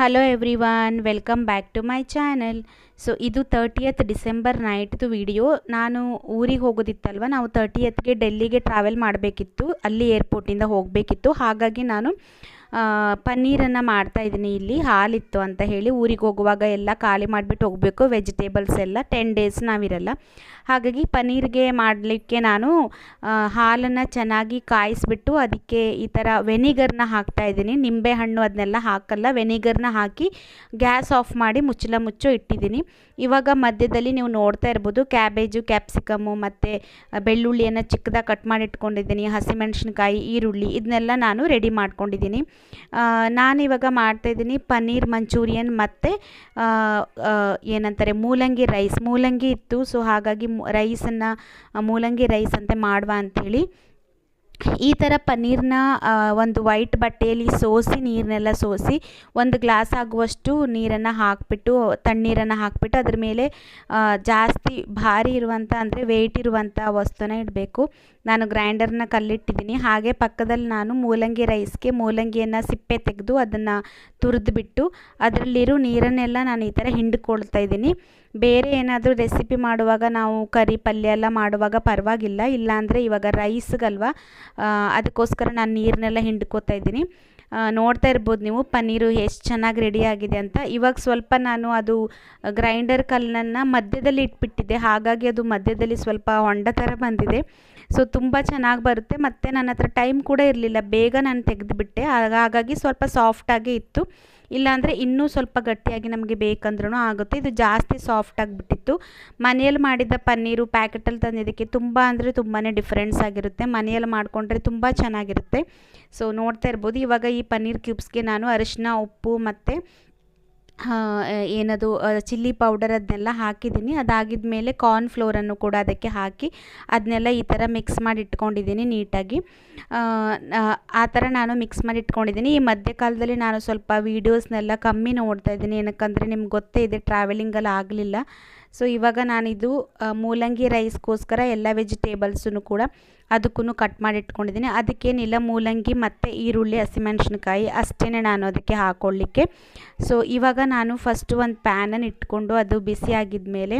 Hello every welcome back to my channel so ಇದು thirtieth December ನೈಟ್ದು video ನಾನು ಊರಿಗೆ ಹೋಗೋದಿತ್ತಲ್ವ? ನಾವು ತರ್ಟಿಯತ್ಗೆ ಡೆಲ್ಲಿಗೆ ಟ್ರಾವೆಲ್ ಮಾಡಬೇಕಿತ್ತು. ಅಲ್ಲಿ ಏರ್ಪೋರ್ಟಿಂದ ಹೋಗಬೇಕಿತ್ತು. ಹಾಗಾಗಿ ನಾನು ಪನ್ನೀರನ್ನು ಮಾಡ್ತಾಯಿದ್ದೀನಿ ಇಲ್ಲಿ, ಹಾಲಿತ್ತು ಅಂತ ಹೇಳಿ ಊರಿಗೆ ಹೋಗುವಾಗ ಎಲ್ಲ ಖಾಲಿ ಮಾಡಿಬಿಟ್ಟು ಹೋಗಬೇಕು ವೆಜಿಟೇಬಲ್ಸ್ ಎಲ್ಲ ಟೆನ್ ಡೇಸ್ ನಾವಿರಲ್ಲ. ಹಾಗಾಗಿ ಪನ್ನೀರ್ಗೆ ಮಾಡಲಿಕ್ಕೆ ನಾನು ಹಾಲನ್ನು ಚೆನ್ನಾಗಿ ಕಾಯಿಸಿಬಿಟ್ಟು ಅದಕ್ಕೆ ಈ ಥರ ವೆನಿಗರ್ನ ಹಾಕ್ತಾಯಿದ್ದೀನಿ ನಿಂಬೆಹಣ್ಣು ಅದನ್ನೆಲ್ಲ ಹಾಕಲ್ಲ ವೆನಿಗರ್ನ ಹಾಕಿ ಗ್ಯಾಸ್ ಆಫ್ ಮಾಡಿ ಮುಚ್ಚಲ ಮುಚ್ಚು ಇಟ್ಟಿದ್ದೀನಿ. ಇವಾಗ ಮಧ್ಯದಲ್ಲಿ ನೀವು ನೋಡ್ತಾ ಇರ್ಬೋದು, ಕ್ಯಾಬೇಜು, ಕ್ಯಾಪ್ಸಿಕಮ್ಮು ಮತ್ತು ಬೆಳ್ಳುಳ್ಳಿಯನ್ನು ಚಿಕ್ಕದಾಗಿ ಕಟ್ ಮಾಡಿ ಇಟ್ಕೊಂಡಿದ್ದೀನಿ ಹಸಿಮೆಣ್ಸಿನ್ಕಾಯಿ, ಈರುಳ್ಳಿ, ಇದನ್ನೆಲ್ಲ ನಾನು ರೆಡಿ ಮಾಡ್ಕೊಂಡಿದ್ದೀನಿ. ನಾನಿವಾಗ ಮಾಡ್ತಾಯಿದ್ದೀನಿ ಪನ್ನೀರ್ ಮಂಚೂರಿಯನ್ ಮತ್ತು ಏನಂತಾರೆ ಮೂಲಂಗಿ ರೈಸ್. ಮೂಲಂಗಿ ಇತ್ತು, ಸೊ ಹಾಗಾಗಿ ರೈಸನ್ನು ಮೂಲಂಗಿ ರೈಸ್ ಅಂತ ಮಾಡುವ ಅಂಥೇಳಿ ಈ ಥರ ಪನ್ನೀರನ್ನ ಒಂದು ವೈಟ್ ಬಟ್ಟೆಯಲ್ಲಿ ಸೋಸಿ ನೀರನ್ನೆಲ್ಲ ಸೋಸಿ ಒಂದು ಗ್ಲಾಸ್ ಆಗುವಷ್ಟು ನೀರನ್ನು ಹಾಕಿಬಿಟ್ಟು, ತಣ್ಣೀರನ್ನು ಹಾಕಿಬಿಟ್ಟು ಅದ್ರ ಮೇಲೆ ಜಾಸ್ತಿ ಭಾರಿ ಇರುವಂಥ ಅಂದರೆ ವೆಯ್ಟ್ ಇರುವಂಥ ವಸ್ತುನ ಇಡಬೇಕು. ನಾನು ಗ್ರೈಂಡರ್ನ ಕಲ್ಲಿಟ್ಟಿದ್ದೀನಿ. ಹಾಗೆ ಪಕ್ಕದಲ್ಲಿ ನಾನು ಮೂಲಂಗಿ ರೈಸ್ಗೆ ಮೂಲಂಗಿಯನ್ನು ಸಿಪ್ಪೆ ತೆಗೆದು ಅದನ್ನು ತುರಿದ್ಬಿಟ್ಟು ಅದರಲ್ಲಿರೋ ನೀರನ್ನೆಲ್ಲ ನಾನು ಈ ಥರ ಹಿಂಡ್ಕೊಳ್ತಾ ಇದ್ದೀನಿ. ಬೇರೆ ಏನಾದರೂ ರೆಸಿಪಿ ಮಾಡುವಾಗ ನಾವು ಕರಿ ಪಲ್ಯ ಎಲ್ಲ ಮಾಡುವಾಗ ಪರವಾಗಿಲ್ಲ. ಇಲ್ಲಾಂದರೆ ಇವಾಗ ರೈಸ್ಗಲ್ವ ಅದಕ್ಕೋಸ್ಕರ ನಾನು ನೀರನ್ನೆಲ್ಲ ಹಿಂಡ್ಕೋತಾ ಇದ್ದೀನಿ. ನೋಡ್ತಾ ಇರ್ಬೋದು ನೀವು, ಪನ್ನೀರು ಎಷ್ಟು ಚೆನ್ನಾಗಿ ರೆಡಿ ಆಗಿದೆ ಅಂತ. ಇವಾಗ ಸ್ವಲ್ಪ ನಾನು ಅದು ಗ್ರೈಂಡರ್ ಕಲ್ಲನ್ನು ಮಧ್ಯದಲ್ಲಿ ಇಟ್ಬಿಟ್ಟಿದ್ದೆ. ಹಾಗಾಗಿ ಅದು ಮಧ್ಯದಲ್ಲಿ ಸ್ವಲ್ಪ ಹೊಂಡ ಥರ ಬಂದಿದೆ. ಸೊ ತುಂಬ ಚೆನ್ನಾಗಿ ಬರುತ್ತೆ. ಮತ್ತು ನನ್ನ ಹತ್ರ ಟೈಮ್ ಕೂಡ ಇರಲಿಲ್ಲ. ಬೇಗ ನಾನು ತೆಗೆದುಬಿಟ್ಟೆ. ಹಾಗಾಗಿ ಸ್ವಲ್ಪ ಸಾಫ್ಟಾಗೇ ಇತ್ತು. ಇಲ್ಲಾಂದರೆ ಇನ್ನೂ ಸ್ವಲ್ಪ ಗಟ್ಟಿಯಾಗಿ ನಮಗೆ ಬೇಕಂದ್ರೂ ಆಗುತ್ತೆ. ಇದು ಜಾಸ್ತಿ ಸಾಫ್ಟ್ ಆಗಿಬಿಟ್ಟಿತ್ತು. ಮನೆಯಲ್ಲಿ ಮಾಡಿದ ಪನ್ನೀರು ಪ್ಯಾಕೆಟಲ್ಲಿ ತಂದಿದ್ದಕ್ಕೆ ತುಂಬ ಅಂದರೆ ತುಂಬಾ ಡಿಫ್ರೆನ್ಸ್ ಆಗಿರುತ್ತೆ. ಮನೆಯಲ್ಲಿ ಮಾಡಿಕೊಂಡ್ರೆ ತುಂಬ ಚೆನ್ನಾಗಿರುತ್ತೆ. ಸೊ ನೋಡ್ತಾ ಇರ್ಬೋದು. ಇವಾಗ ಈ ಪನ್ನೀರ್ ಕ್ಯೂಬ್ಸ್ಗೆ ನಾನು ಅರಿಶಿನ, ಉಪ್ಪು ಮತ್ತು ಏನದು ಚಿಲ್ಲಿ ಪೌಡರ್ ಅದನ್ನೆಲ್ಲ ಹಾಕಿದ್ದೀನಿ. ಅದಾಗಿದ ಮೇಲೆ ಕಾರ್ನ್ ಫ್ಲೋರನ್ನು ಕೂಡ ಅದಕ್ಕೆ ಹಾಕಿ ಅದನ್ನೆಲ್ಲ ಈ ಥರ ಮಿಕ್ಸ್ ಮಾಡಿ ಇಟ್ಕೊಂಡಿದ್ದೀನಿ ನೀಟಾಗಿ. ಆ ಥರ ನಾನು ಮಿಕ್ಸ್ ಮಾಡಿ ಇಟ್ಕೊಂಡಿದ್ದೀನಿ. ಈ ಮಧ್ಯಕಾಲದಲ್ಲಿ ನಾನು ಸ್ವಲ್ಪ ವೀಡಿಯೋಸ್ನೆಲ್ಲ ಕಮ್ಮಿ ನೋಡ್ತಾ ಇದ್ದೀನಿ. ಏನಕ್ಕಂದರೆ ನಿಮ್ಗೆ ಗೊತ್ತೇ ಇದೆ ಟ್ರಾವೆಲಿಂಗಲ್ಲಿ ಆಗಲಿಲ್ಲ. ಸೊ ಇವಾಗ ನಾನಿದು ಮೂಲಂಗಿ ರೈಸ್ಗೋಸ್ಕರ ಎಲ್ಲ ವೆಜಿಟೇಬಲ್ಸೂ ಕೂಡ ಅದಕ್ಕೂ ಕಟ್ ಮಾಡಿ ಇಟ್ಕೊಂಡಿದ್ದೀನಿ ಅದಕ್ಕೇನಿಲ್ಲ, ಮೂಲಂಗಿ ಮತ್ತು ಈರುಳ್ಳಿ, ಹಸಿಮೆಣ್ಸಿನ್ಕಾಯಿ ಅಷ್ಟೇ ನಾನು ಅದಕ್ಕೆ ಹಾಕ್ಕೊಳ್ಳಿಕ್ಕೆ ಸೊ ಇವಾಗ ನಾನು ಫಸ್ಟು ಒಂದು ಪ್ಯಾನನ್ನು ಇಟ್ಕೊಂಡು ಅದು ಬಿಸಿ ಆಗಿದ ಮೇಲೆ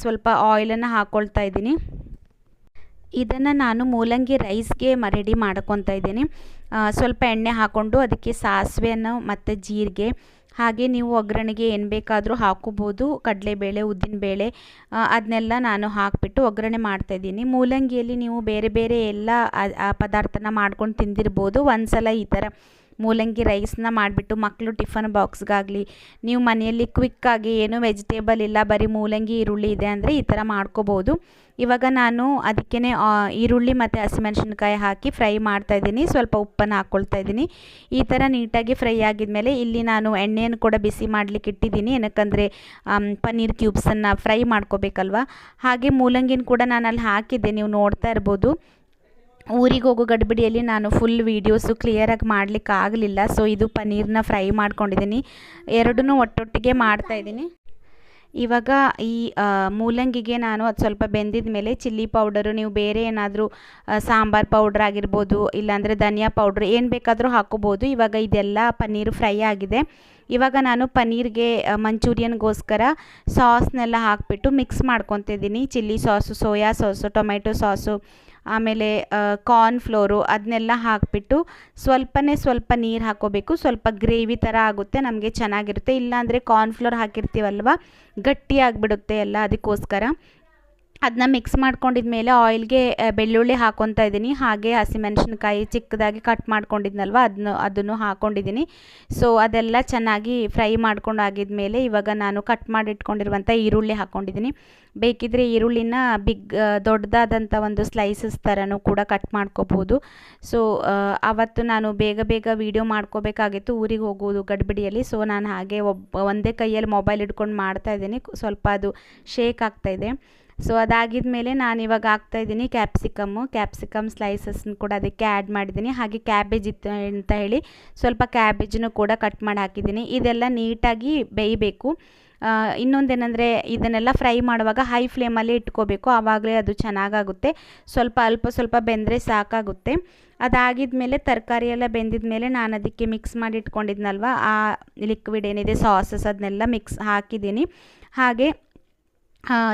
ಸ್ವಲ್ಪ ಆಯಿಲನ್ನು ಹಾಕ್ಕೊಳ್ತಾ ಇದ್ದೀನಿ. ಇದನ್ನು ನಾನು ಮೂಲಂಗಿ ರೈಸ್ಗೆ ರೆಡಿ ಮಾಡ್ಕೊತಾ ಇದ್ದೀನಿ. ಸ್ವಲ್ಪ ಎಣ್ಣೆ ಹಾಕ್ಕೊಂಡು ಅದಕ್ಕೆ ಸಾಸಿವೆಯನ್ನು ಮತ್ತು ಜೀರಿಗೆ ಹಾಗೆ ನೀವು ಒಗ್ಗರಣೆಗೆ ಏನು ಬೇಕಾದರೂ ಹಾಕೋಬೋದು ಕಡಲೆಬೇಳೆ, ಉದ್ದಿನಬೇಳೆ ಅದನ್ನೆಲ್ಲ ನಾನು ಹಾಕಿಬಿಟ್ಟು ಒಗ್ಗರಣೆ ಮಾಡ್ತಾಯಿದ್ದೀನಿ ಮೂಲಂಗಿಯಲ್ಲಿ ನೀವು ಬೇರೆ ಬೇರೆ ಎಲ್ಲ ಪದಾರ್ಥನ ಮಾಡ್ಕೊಂಡು ತಿಂದಿರ್ಬೋದು. ಒಂದು ಸಲ ಈ ಥರ ಮೂಲಂಗಿ ರೈಸ್ನ ಮಾಡಿಬಿಟ್ಟು ಮಕ್ಕಳು ಟಿಫನ್ ಬಾಕ್ಸ್ಗಾಗಲಿ, ನೀವು ಮನೆಯಲ್ಲಿ ಕ್ವಿಕ್ಕಾಗಿ ಏನೂ ವೆಜಿಟೇಬಲ್ ಇಲ್ಲ, ಬರೀ ಮೂಲಂಗಿ, ಈರುಳ್ಳಿ ಇದೆ ಅಂದರೆ ಈ ಥರ ಮಾಡ್ಕೋಬೋದು. ಇವಾಗ ನಾನು ಅದಕ್ಕೇ ಈರುಳ್ಳಿ ಮತ್ತು ಹಸಿಮೆಣಸಿನ್ಕಾಯಿ ಹಾಕಿ ಫ್ರೈ ಮಾಡ್ತಾಯಿದ್ದೀನಿ ಸ್ವಲ್ಪ ಉಪ್ಪನ್ನು ಹಾಕ್ಕೊಳ್ತಾ ಇದ್ದೀನಿ. ಈ ಥರ ನೀಟಾಗಿ ಫ್ರೈ ಆಗಿದ್ಮೇಲೆ ಇಲ್ಲಿ ನಾನು ಎಣ್ಣೆಯನ್ನು ಕೂಡ ಬಿಸಿ ಮಾಡಲಿಕ್ಕೆ ಇಟ್ಟಿದ್ದೀನಿ. ಏನಕ್ಕಂದರೆ ಪನ್ನೀರ್ ಕ್ಯೂಬ್ಸನ್ನು ಫ್ರೈ ಮಾಡ್ಕೋಬೇಕಲ್ವ? ಹಾಗೆ ಮೂಲಂಗಿನ ಕೂಡ ನಾನು ಅಲ್ಲಿ ಹಾಕಿದ್ದೆ. ನೀವು ನೋಡ್ತಾ ಇರ್ಬೋದು. ಊರಿಗೆ ಹೋಗೋ ಗಡಿಬಿಡಿಯಲ್ಲಿ ನಾನು ಫುಲ್ ವೀಡಿಯೋಸು ಕ್ಲಿಯರಾಗಿ ಮಾಡಲಿಕ್ಕೆ ಆಗಲಿಲ್ಲ. ಸೊ ಇದು ಪನ್ನೀರನ್ನ ಫ್ರೈ ಮಾಡ್ಕೊಂಡಿದ್ದೀನಿ ಎರಡನ್ನೂ ಒಟ್ಟೊಟ್ಟಿಗೆ ಮಾಡ್ತಾಯಿದ್ದೀನಿ ಇವಾಗ ಈ ಮೂಲಂಗಿಗೆ ನಾನು ಅದು ಸ್ವಲ್ಪ ಬೆಂದಿದ ಮೇಲೆ ಚಿಲ್ಲಿ ಪೌಡರು ನೀವು ಬೇರೆ ಏನಾದರೂ ಸಾಂಬಾರು ಪೌಡ್ರ್ ಆಗಿರ್ಬೋದು, ಇಲ್ಲಾಂದರೆ ಧನಿಯಾ ಪೌಡ್ರ್ ಏನು ಬೇಕಾದರೂ ಹಾಕೋಬೋದು. ಇವಾಗ ಇದೆಲ್ಲ ಪನ್ನೀರು ಫ್ರೈ ಆಗಿದೆ. ಇವಾಗ ನಾನು ಪನ್ನೀರ್ಗೆ ಮಂಚೂರಿಯನ್ಗೋಸ್ಕರ ಸಾಸ್ನೆಲ್ಲ ಹಾಕಿಬಿಟ್ಟು mix ಮಾಡ್ಕೊತಿದ್ದೀನಿ. Chilli sauce, soya sauce, tomato sauce, ಆಮೇಲೆ ಕಾರ್ನ್ ಫ್ಲೋರು ಅದನ್ನೆಲ್ಲ ಹಾಕಿಬಿಟ್ಟು ಸ್ವಲ್ಪನೇ ಸ್ವಲ್ಪ ನೀರು ಹಾಕೋಬೇಕು. ಸ್ವಲ್ಪ ಗ್ರೇವಿ ಥರ ಆಗುತ್ತೆ, ನಮಗೆ ಚೆನ್ನಾಗಿರುತ್ತೆ. ಇಲ್ಲಾಂದರೆ ಕಾರ್ನ್ ಫ್ಲೋರ್ ಹಾಕಿರ್ತೀವಲ್ವ, ಗಟ್ಟಿ ಆಗಿಬಿಡುತ್ತೆ ಎಲ್ಲ ಅದಕ್ಕೋಸ್ಕರ. ಅದನ್ನ ಮಿಕ್ಸ್ ಮಾಡ್ಕೊಂಡಿದ್ಮೇಲೆ ಆಯಿಲ್ಗೆ ಬೆಳ್ಳುಳ್ಳಿ ಹಾಕೊತ ಇದ್ದೀನಿ. ಹಾಗೆ ಹಸಿಮೆಣಸಿನ್ಕಾಯಿ ಚಿಕ್ಕದಾಗಿ ಕಟ್ ಮಾಡ್ಕೊಂಡಿದ್ನಲ್ವ ಅದನ್ನು ಅದನ್ನು ಹಾಕ್ಕೊಂಡಿದ್ದೀನಿ ಸೊ ಅದೆಲ್ಲ ಚೆನ್ನಾಗಿ ಫ್ರೈ ಮಾಡ್ಕೊಂಡು ಆಗಿದ್ಮೇಲೆ ಇವಾಗ ನಾನು ಕಟ್ ಮಾಡಿಟ್ಕೊಂಡಿರುವಂಥ ಈರುಳ್ಳಿ ಹಾಕ್ಕೊಂಡಿದ್ದೀನಿ ಬೇಕಿದ್ರೆ ಈರುಳ್ಳಿನ ಬಿಗ್ ದೊಡ್ಡದಾದಂಥ ಒಂದು ಸ್ಲೈಸಸ್ ಥರನೂ ಕೂಡ ಕಟ್ ಮಾಡ್ಕೋಬೋದು. ಸೊ ಅವತ್ತು ನಾನು ಬೇಗ ಬೇಗ ವೀಡಿಯೋ ಮಾಡ್ಕೋಬೇಕಾಗಿತ್ತು. ಊರಿಗೆ ಹೋಗೋದು ಗಡಿಬಿಡಿಯಲ್ಲಿ. ಸೊ ನಾನು ಹಾಗೆ ಒಬ್ಬ ಒಂದೇ ಕೈಯಲ್ಲಿ ಮೊಬೈಲ್ ಹಿಡ್ಕೊಂಡು ಮಾಡ್ತಾಯಿದ್ದೀನಿ ಸ್ವಲ್ಪ ಅದು ಶೇಕ್ ಆಗ್ತಾಯಿದೆ ಸೊ ಅದಾಗಿದ ಮೇಲೆ ನಾನು ಇವಾಗ ಹಾಕ್ತಾಯಿದ್ದೀನಿ ಕ್ಯಾಪ್ಸಿಕಮ್ಮು ಕ್ಯಾಪ್ಸಿಕಮ್ ಸ್ಲೈಸಸ್ನ ಕೂಡ ಅದಕ್ಕೆ ಆ್ಯಡ್ ಮಾಡಿದ್ದೀನಿ. ಹಾಗೆ ಕ್ಯಾಬೇಜ್ ಇತ್ತು ಅಂತ ಹೇಳಿ ಸ್ವಲ್ಪ ಕ್ಯಾಬೇಜನ್ನು ಕೂಡ ಕಟ್ ಮಾಡಿ ಹಾಕಿದ್ದೀನಿ. ಇದೆಲ್ಲ ನೀಟಾಗಿ ಬೇಯಬೇಕು. ಇನ್ನೊಂದೇನೆಂದರೆ ಇದನ್ನೆಲ್ಲ ಫ್ರೈ ಮಾಡುವಾಗ ಹೈ ಫ್ಲೇಮಲ್ಲಿ ಇಟ್ಕೋಬೇಕು. ಆವಾಗಲೇ ಅದು ಚೆನ್ನಾಗಾಗುತ್ತೆ. ಸ್ವಲ್ಪ ಅಲ್ಪ ಸ್ವಲ್ಪ ಬೆಂದರೆ ಸಾಕಾಗುತ್ತೆ. ಅದಾಗಿದ ಮೇಲೆ ತರಕಾರಿ ಎಲ್ಲ ಬೆಂದಿದ ಮೇಲೆ ನಾನು ಅದಕ್ಕೆ ಮಿಕ್ಸ್ ಮಾಡಿ ಇಟ್ಕೊಂಡಿದ್ನಲ್ವ? ಆ ಲಿಕ್ವಿಡ್ ಏನಿದೆ ಸಾಸಸ್ ಅದನ್ನೆಲ್ಲ ಮಿಕ್ಸ್ ಹಾಕಿದ್ದೀನಿ. ಹಾಗೆ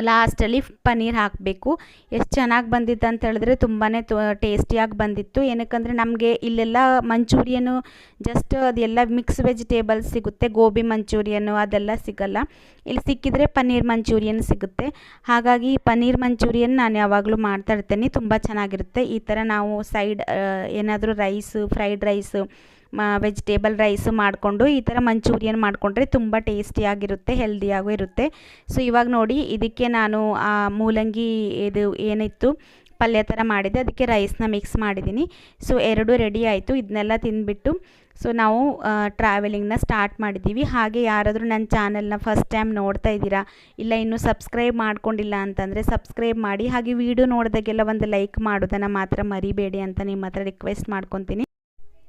ಲಾಸ್ಟಲ್ಲಿ ಪನ್ನೀರ್ ಹಾಕಬೇಕು. ಎಷ್ಟು ಚೆನ್ನಾಗಿ ಬಂದಿತ್ತು ಅಂತ ಹೇಳಿದ್ರೆ ತುಂಬಾ ಟೇಸ್ಟಿಯಾಗಿ ಬಂದಿತ್ತು. ಏನಕ್ಕಂದರೆ ನಮಗೆ ಇಲ್ಲೆಲ್ಲ ಮಂಚೂರಿಯನ್ನು ಜಸ್ಟ್ ಅದೆಲ್ಲ ಮಿಕ್ಸ್ ವೆಜಿಟೇಬಲ್ಸ್ ಸಿಗುತ್ತೆ. ಗೋಬಿ ಮಂಚೂರಿಯನ್ನು ಅದೆಲ್ಲ ಸಿಗಲ್ಲ. ಇಲ್ಲಿ ಸಿಕ್ಕಿದರೆ ಪನ್ನೀರ್ ಮಂಚೂರಿಯನ್ ಸಿಗುತ್ತೆ. ಹಾಗಾಗಿ ಪನ್ನೀರ್ ಮಂಚೂರಿಯನ್ ನಾನು ಯಾವಾಗಲೂ ಮಾಡ್ತಾ ಇರ್ತೇನೆ. ತುಂಬ ಚೆನ್ನಾಗಿರುತ್ತೆ. ಈ ಥರ ನಾವು ಸೈಡ್ ಏನಾದರೂ rice fried rice vegetable rice ಮಾಡಿಕೊಂಡು ಈ ಥರ ಮಂಚೂರಿಯನ್ ಮಾಡಿಕೊಂಡ್ರೆ ತುಂಬ ಟೇಸ್ಟಿಯಾಗಿರುತ್ತೆ ಹೆಲ್ದಿಯಾಗೂ ಇರುತ್ತೆ. ಸೊ ಇವಾಗ ನೋಡಿ ಇದಕ್ಕೆ ನಾನು ಆ ಮೂಲಂಗಿ ಇದು ಏನಿತ್ತು, ಪಲ್ಯ ಥರ ಮಾಡಿದೆ ಅದಕ್ಕೆ ರೈಸ್ನ ಮಿಕ್ಸ್ ಮಾಡಿದ್ದೀನಿ. ಸೊ ಎರಡು ರೆಡಿ ಆಯಿತು ಇದನ್ನೆಲ್ಲ ತಿಂದುಬಿಟ್ಟು. ಸೊ ನಾವು ಟ್ರಾವೆಲಿಂಗ್ನ ಸ್ಟಾರ್ಟ್ ಮಾಡಿದ್ದೀವಿ. ಹಾಗೆ ಯಾರಾದರೂ ನನ್ನ ಚಾನಲ್ನ ಫಸ್ಟ್ ಟೈಮ್ ನೋಡ್ತಾ ಇದ್ದೀರಾ, ಇಲ್ಲ ಇನ್ನೂ ಸಬ್ಸ್ಕ್ರೈಬ್ ಮಾಡ್ಕೊಂಡಿಲ್ಲ ಅಂತಂದರೆ ಸಬ್ಸ್ಕ್ರೈಬ್ ಮಾಡಿ. ಹಾಗೆ ವಿಡಿಯೋ ನೋಡಿದಾಗೆಲ್ಲ ಒಂದು ಲೈಕ್ ಮಾಡೋದನ್ನು ಮಾತ್ರ ಮರಿಬೇಡಿ ಅಂತ ನಿಮ್ಮ ಹತ್ರ ರಿಕ್ವೆಸ್ಟ್ ಮಾಡ್ಕೊತೀನಿ.